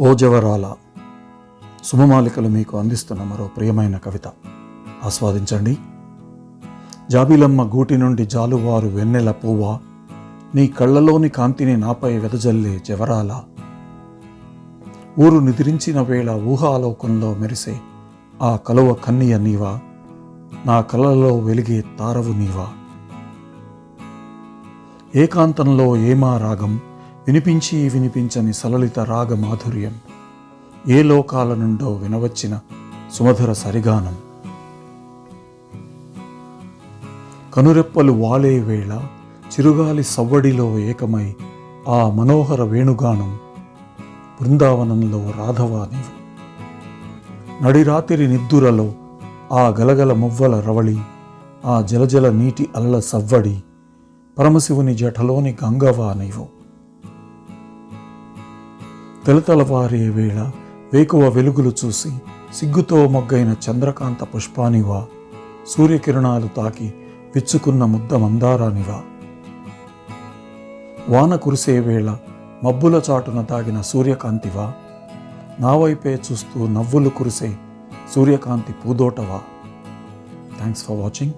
ఓ జవరాల శుభమాలికలు మీకు అందిస్తున్న మరో ప్రియమైన కవిత. ఆస్వాదించండి. జాబిలమ్మ గూటి నుండి జాలువారు వెన్నెల పువ్వ నీ కళ్ళలోని కాంతిని నాపై వెదజల్లే జవరాల. ఊరు నిద్రించిన వేళ ఊహాలోకంలో మెరిసే ఆ కలువ కన్నియ నీవా నా కళ్ళలో వెలిగే తారవు నీవా. ఏకాంతంలో ఏమా రాగం వినిపించి వినిపించని సలలిత రాగ మాధుర్యం ఏ లోకాల నుండో వినవచ్చిన సుమధుర సరిగానం. కనురెప్పలు వాలే వేళ చిరుగాలి సవ్వడిలో ఏకమై ఆ మనోహర వేణుగానం బృందావనంలో రాధవా నీవు నడిరాతిరి నిద్దురలో ఆ గలగల మువ్వల రవళి ఆ జలజల నీటి అల్ల సవ్వడి పరమశివుని జఠలోని గంగవా నీవు తెలతలవారే వేళ వేకువ వెలుగులు చూసి సిగ్గుతో మొగ్గైన చంద్రకాంత పుష్పానివా సూర్యకిరణాలు తాకి విచ్చుకున్న ముద్ద మందారానివా. వాన కురిసే వేళ మబ్బుల చాటున తాగిన సూర్యకాంతివా నా వైపే చూస్తూ నవ్వులు కురిసే సూర్యకాంతి పూదోటవా. Thanks for watching